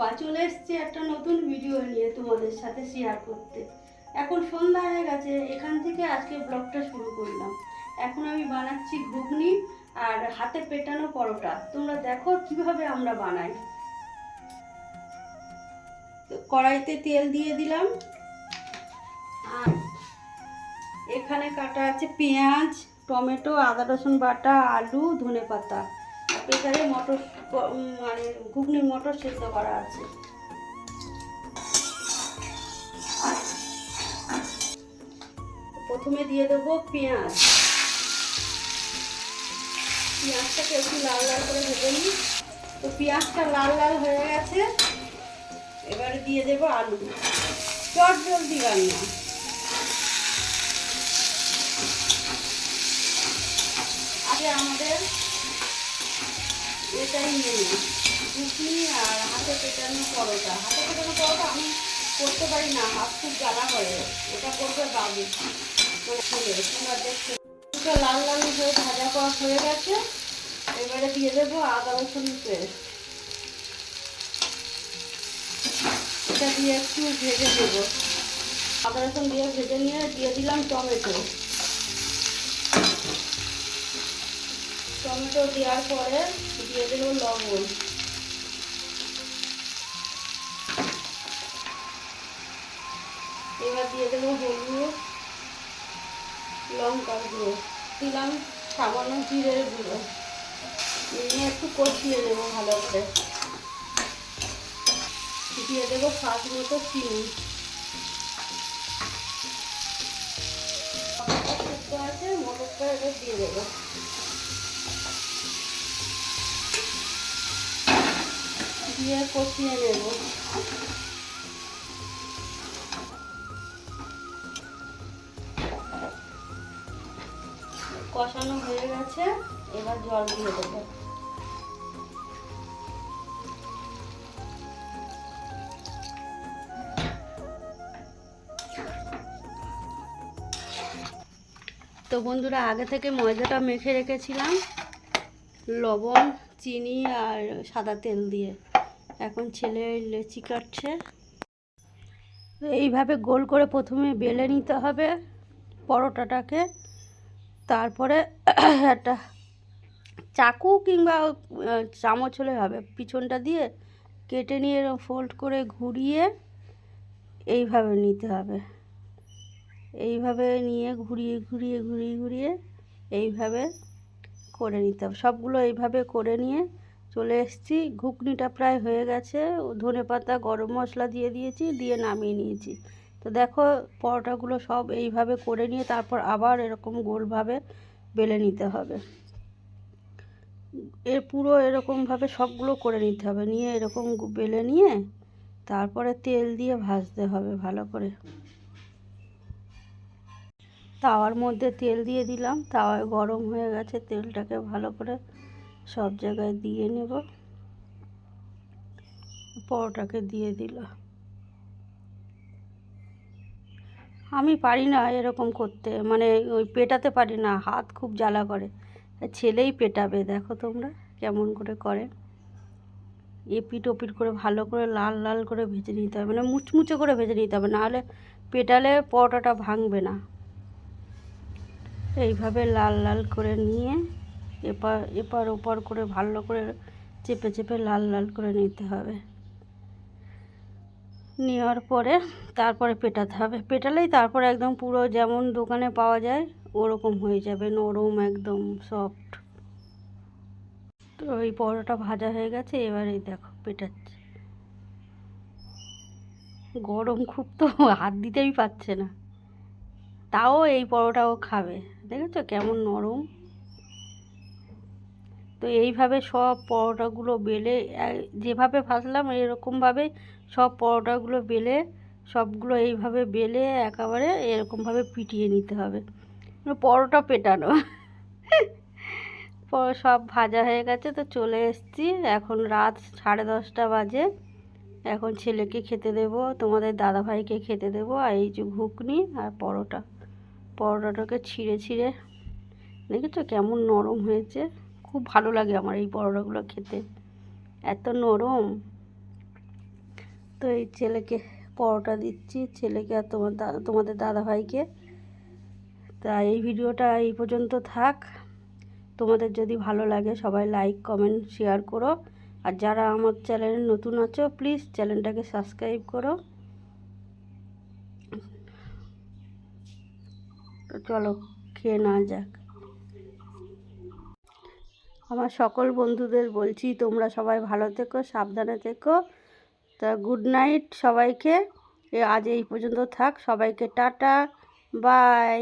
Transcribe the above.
রূপা চলে এসছে একটা নতুন ভিডিও নিয়ে তোমাদের সাথে শেয়ার করতে। এখন সন্ধ্যা হয়ে গেছে, এখান থেকে আজকে ব্লগটা শুরু করলাম। এখন আমি বানাচ্ছি ঘুগনি আর হাতে পেটানো পরোটা। তোমরা দেখো কীভাবে আমরা বানাই। কড়াইতে তেল দিয়ে দিলাম। আর এখানে কাটা আছে পেঁয়াজ, টমেটো, আদা রসুন বাটা, আলু ধনে পাতা আর প্রেসারে মটর মানে ঘুগনির মটর সেদ্ধ করা আছে। প্রথমে দিয়ে দেবো পেঁয়াজ। পেঁয়াজটাকে একটু লাল লাল করে ভেজে নিই। তো পেঁয়াজটা লাল লাল হয়ে গেছে। এবারে দিয়ে দেবো আলু। চট জলদি রান্না। আগে আমাদের এটাই মেনু ঘুগনি আর হাতে পেটানো পরোটা। হাতে পেটানো পরোটা আমি করতে পারি না, হাত খুব জ্বালা করে। ওটা করবে বাবু। দেখছ লাল লাল হয়ে ভাজা করা হয়ে গেছে। এবারে দিয়ে দেবো আদা রসুন পেস্ট। এটা দিয়ে একটু ভেজে দেবো আদা রসুন দিয়ে ভেজে নিয়ে দিয়ে দিলাম টমেটো। টমেটো দেওয়ার পরে দিয়ে দেবো লবণ। এবার দিয়ে দেবো হলুদ লঙ্কার গুঁড়ো, দিলাম সামান্য জিরের গুঁড়ো। নিয়ে একটু কষিয়ে দেবো ভালো করে। দিয়ে দেবো স্বাদ মতো চিনি। আছে মটরটা এবার দিয়ে দেবো। দিয়ে কষিয়ে নেব? কষানো হয়ে গেছে, এবার জল দিয়ে দেবো। তো বন্ধুরা, আগে থেকে ময়দাটা মেখে রেখেছিলাম, লবণ, চিনি আর সাদা তেল দিয়ে। এখন ছেলে লেচি কাটছে। এইভাবে গোল করে প্রথমে বেলে নিতে হবে পরোটাটাকে। তারপরে একটা চাকু কিংবা চামচ হলে হবে। পিছনটা দিয়ে কেটে নিয়ে ফোল্ড করে ঘুরিয়ে এইভাবে নিতে হবে। এইভাবে নিয়ে ঘুরিয়ে ঘুরিয়ে ঘুরিয়ে ঘুরিয়ে এইভাবে করে নিতে হবে। সবগুলো এইভাবে করে নিয়ে চলে এসেছি। ঘুগনিটা প্রায় হয়ে গেছে। ধনে পাতা, গরম মশলা দিয়ে দিয়েছি, দিয়ে নামিয়ে নিয়েছি। তো দেখো, পরোটাগুলো সব এইভাবে করে নিয়ে তারপর আবার এরকম গোলভাবে বেলে নিতে হবে। এর পুরো এরকমভাবে সবগুলো করে নিতে হবে। নিয়ে এরকম বেলে নিয়ে তারপরে তেল দিয়ে ভাজতে হবে ভালো করে। তাওয়ার মধ্যে তেল দিয়ে দিলাম। তাওয়ায় গরম হয়ে গেছে তেলটাকে ভালো করে সব জায়গায় দিয়ে নেব। পরোটাকে দিয়ে দিল। আমি পারি না এরকম করতে মানে ওই পেটাতে পারি না, হাত খুব জ্বালা করে। ছেলেই পেটাবে, দেখো তোমরা কেমন করে করে। এপিট ওপিট করে ভালো করে লাল লাল করে ভেজে নিতে হবে মানে মুচমুচে করে ভেজে নিতে হবে, নাহলে পেটালে পরোটাটা ভাঙবে না। এইভাবে লাল লাল করে নিয়ে এপার এপার, ওপার করে ভালো করে চেপে চেপে লাল লাল করে নিতে হবে। নেওয়ার পরে তারপরে পেটাতে হবে। পেটালেই তারপরে একদম পুরো যেমন দোকানে পাওয়া যায় ওরকম হয়ে যাবে, নরম একদম সফট তো এই পরোটা ভাজা হয়ে গেছে এবারে দেখো পেটাচ্ছে। গরম খুব তো, হাত দিতেই পারছে না। তাও এই পরোটাও খাবে, দেখেছ কেমন নরম? তো এইভাবে সব পরোটাগুলো বেলে যেভাবে ভাজলাম এরকমভাবে সব পরোটাগুলো বেলে, সবগুলো এইভাবে বেলে একেবারে এরকমভাবে পিটিয়ে নিতে হবে। পরোটা পেটানো। পর সব ভাজা হয়ে গেছে তো চলে এসেছি। এখন রাত সাড়ে দশটা বাজে। এখন ছেলেকে খেতে দেব, তোমাদের দাদাভাইকে খেতে দেবো, আর এই যে ঘুগনি আর পরোটা। পরোটাটাকে ছিঁড়ে ছিঁড়ে, দেখেছ কেমন নরম হয়েছে? খুব ভালো লাগে আমার এই পরোটাগুলো খেতে। এত নরম। তো এই ছেলেকে পরোটা দিচ্ছি। ছেলেকে আর তোমার দাদা তোমাদের দাদাভাইকে। তা এই ভিডিওটা এই পর্যন্ত থাক। তোমাদের যদি ভালো লাগে সবাই লাইক, কমেন্ট, শেয়ার করো। আর যারা আমার চ্যানেলে নতুন আছো, প্লিজ চ্যানেলটাকে সাবস্ক্রাইব করো। তো চলো, খেয়ে না যাক। আমার সকল বন্ধুদের বলছি, তোমরা সবাই ভালো থেকো, সাবধানে থেকো। তা গুড নাইট সবাইকে। আজ এই পর্যন্ত থাক। সবাইকে টাটা। বাই